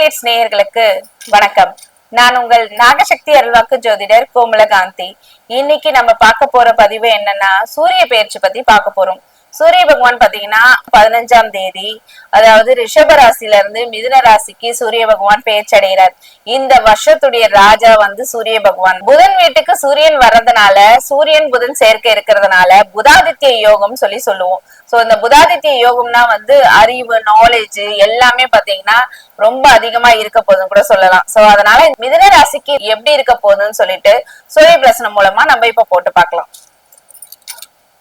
Updates நேயர்களுக்கு வணக்கம். நான் உங்கள் நாகசக்தி அருள்வாக்கு ஜோதிடர் கோமலகாந்தி. இன்னைக்கு நம்ம பார்க்க போற பதிவு என்னன்னா சூரிய பெயர்ச்சி பத்தி பார்க்க போறோம். சூரிய பகவான் பாத்தீங்கன்னா பதினஞ்சாம் தேதி அதாவது ரிஷப ராசில இருந்து மிதுன ராசிக்கு சூரிய பகவான் பெயர்ச்சி அடைகிறார் இந்த வருஷத்துடைய ராஜா வந்து சூரிய பகவான். புதன் வீட்டுக்கு சூரியன் வர்றதுனால சூரியன் புதன் சேர்க்கை இருக்கிறதுனால புதாதித்ய யோகம் சொல்லி சொல்லுவோம். சோ இந்த புதாதித்ய யோகம்னா வந்து அறிவு நாலேஜ் எல்லாமே பாத்தீங்கன்னா ரொம்ப அதிகமா இருக்க போகுதுன்னு கூட சொல்லலாம். சோ அதனால மிதுன ராசிக்கு எப்படி இருக்க போகுதுன்னு சொல்லிட்டு சூரிய பிரசனம் மூலமா நம்ம இப்ப போட்டு பார்க்கலாம்.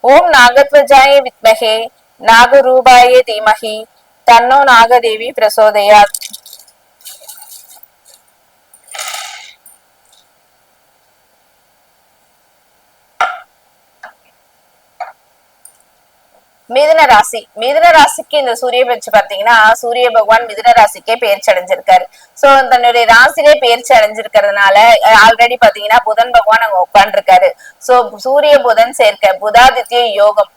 ఓం నాగధ్వజాయ విద్మహే నాగరూపాయ ధీమహి తన్నో నాగదేవి ప్రచోదయాత్ மிதுன ராசி. மிதுன ராசிக்கு இந்த சூரிய பயிற்சி பாத்தீங்கன்னா சூரிய பகவான் மிதுன ராசிக்கே பெயர்ச்சி அடைஞ்சிருக்காரு. சோ தன்னுடைய ராசிலே பெயர்ச்சி அடைஞ்சிருக்கிறதுனால ஆல்ரெடி பாத்தீங்கன்னா புதன் பகவான் அங்க உட்காந்துருக்காரு சோ சூரிய புதன் சேர்க்க புதாதித்ய யோகம்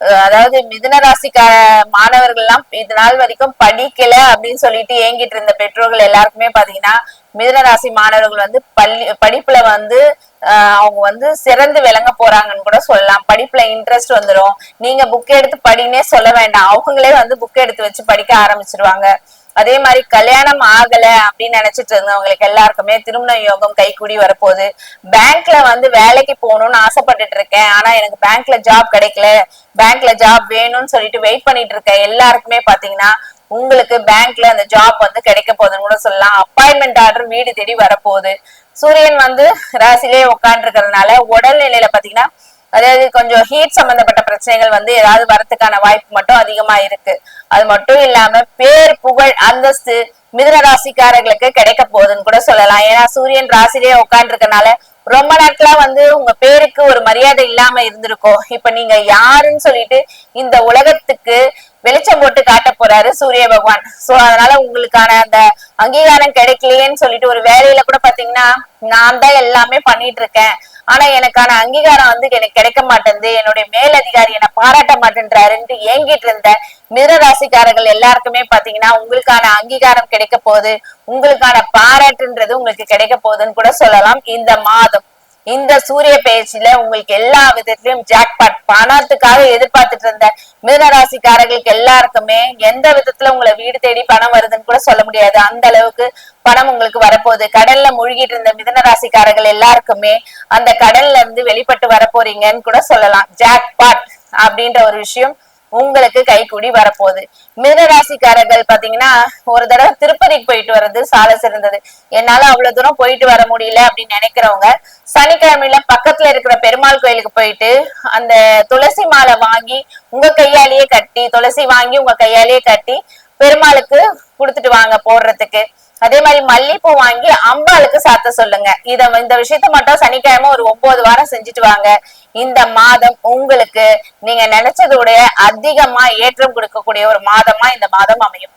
அதாவது மிதுன ராசிக்கார மாணவர்கள் எல்லாம் இது நாள் வரைக்கும் படிக்கல அப்படின்னு சொல்லிட்டு ஏங்கிட்டு இருந்த பெற்றோர்கள் எல்லாருக்குமே பாத்தீங்கன்னா மிதுன ராசி மாணவர்கள் வந்து பள்ளி படிப்புல வந்து ஆஹ் அவங்க வந்து சிறந்து விளங்க போறாங்கன்னு கூட சொல்லலாம். படிப்புல இன்ட்ரெஸ்ட் வந்துடும் நீங்க புக் எடுத்து படினே சொல்ல வேண்டாம். அவங்களே வந்து புக் எடுத்து வச்சு படிக்க ஆரம்பிச்சிருவாங்க. அதே மாதிரி கல்யாணம் ஆகல அப்படின்னு நினைச்சிட்டு இருந்தவங்களுக்கு எல்லாருக்குமே திருமண யோகம் கைக்கூடி வரப்போகுது. பேங்க்ல வந்து வேலைக்கு போகணும்னு ஆசைப்பட்டுட்டு இருக்கேன். ஆனா எனக்கு பேங்க்ல ஜாப் கிடைக்கல. பேங்க்ல ஜாப் வேணும்னு சொல்லிட்டு வெயிட் பண்ணிட்டு இருக்கேன். எல்லாருக்குமே பாத்தீங்கன்னா உங்களுக்கு பேங்க்ல அந்த ஜாப் வந்து கிடைக்க போகுதுன்னு கூட சொல்லலாம். அப்பாயின்மெண்ட் ஆர்டர் வீடு தேடி வரப்போகுது. சூரியன் வந்து ராசிலே உட்காந்துருக்கிறதுனால உடல்நிலையில பாத்தீங்கன்னா அதாவது கொஞ்சம் ஹீட் சம்பந்தப்பட்ட பிரச்சனைகள் வந்து ஏதாவது வரதுக்கான வாய்ப்பு மட்டும் அதிகமா இருக்கு. அது மட்டும் இல்லாம பேர் புகழ் அந்தஸ்து மிதுன ராசிக்காரர்களுக்கு கிடைக்க போகுதுன்னு கூட சொல்லலாம். ஏன்னா சூரியன் ராசிலேயே உட்காந்துருக்கனால ரொம்ப நாட்களா வந்து உங்க பேருக்கு ஒரு மரியாதை இல்லாம இருந்திருக்கும். இப்ப நீங்க யாருன்னு சொல்லிட்டு இந்த உலகத்துக்கு வெளிச்சம் போட்டு காட்ட போறாரு சூரிய பகவான். சோ அதனால உங்களுக்கான அந்த அங்கீகாரம் கிடைக்கலையேன்னு சொல்லிட்டு ஒரு வேலையில கூட பாத்தீங்கன்னா நான் தான் எல்லாமே பண்ணிட்டு இருக்கேன். ஆனா எனக்கான அங்கீகாரம் வந்து எனக்கு கிடைக்க மாட்டேங்குது என்னுடைய மேலதிகாரி என்னை பாராட்ட மாட்டேன்றாருன்ட்டு ஏங்கிட்டு இருந்த மிர ராசிக்காரர்கள் எல்லாருக்குமே பாத்தீங்கன்னா உங்களுக்கான அங்கீகாரம் கிடைக்க போகுது. உங்களுக்கான பாராட்டுன்றது உங்களுக்கு கிடைக்க போகுதுன்னு கூட சொல்லலாம். இந்த மாதம் இந்த சூரிய பயிற்சியில உங்களுக்கு எல்லா விதத்திலும் ஜாக்பாட் பணத்துக்காக எதிர்பார்த்துட்டு இருந்த மிதனராசிக்காரர்களுக்கு எல்லாருக்குமே எந்த விதத்துல உங்களை வீடு தேடி பணம் வருதுன்னு கூட சொல்ல முடியாது. அந்த அளவுக்கு பணம் உங்களுக்கு வரப்போகுது. கடல்ல மூழ்கிட்டு இருந்த மிதனராசிக்காரர்கள் எல்லாருக்குமே அந்த கடல்ல இருந்து வெளிப்பட்டு வரப்போறீங்கன்னு கூட சொல்லலாம். ஜாக்பாட் அப்படின்ற ஒரு விஷயம் உங்களுக்கு கைக்கூடி வரப்போகுது. மிதராசிக்காரர்கள் பாத்தீங்கன்னா ஒரு தடவை திருப்பதிக்கு போயிட்டு வர்றது சால சிறந்தது. என்னால அவ்வளவு தூரம் போயிட்டு வர முடியல அப்படின்னு நினைக்கிறவங்க சனிக்கிழமையில பக்கத்துல இருக்கிற பெருமாள் கோயிலுக்கு போயிட்டு அந்த துளசி மாலை வாங்கி உங்க கையாலேயே கட்டி துளசி வாங்கி உங்க கையாலேயே கட்டி பெருமாளுக்கு கொடுத்துட்டு வாங்க போடுறதுக்கு அதே மாதிரி மல்லிப்பூ வாங்கி அம்பாளுக்கு சாத்த சொல்லுங்க. இத இந்த விஷயத்த மட்டும் சனிக்கிழமை ஒரு ஒன்பது வாரம் செஞ்சுட்டு வாங்க. இந்த மாதம் உங்களுக்கு நீங்க நினைச்சதோட அதிகமா ஏற்றம் கொடுக்கக்கூடிய ஒரு மாதமா இந்த மாதம் அமையும்.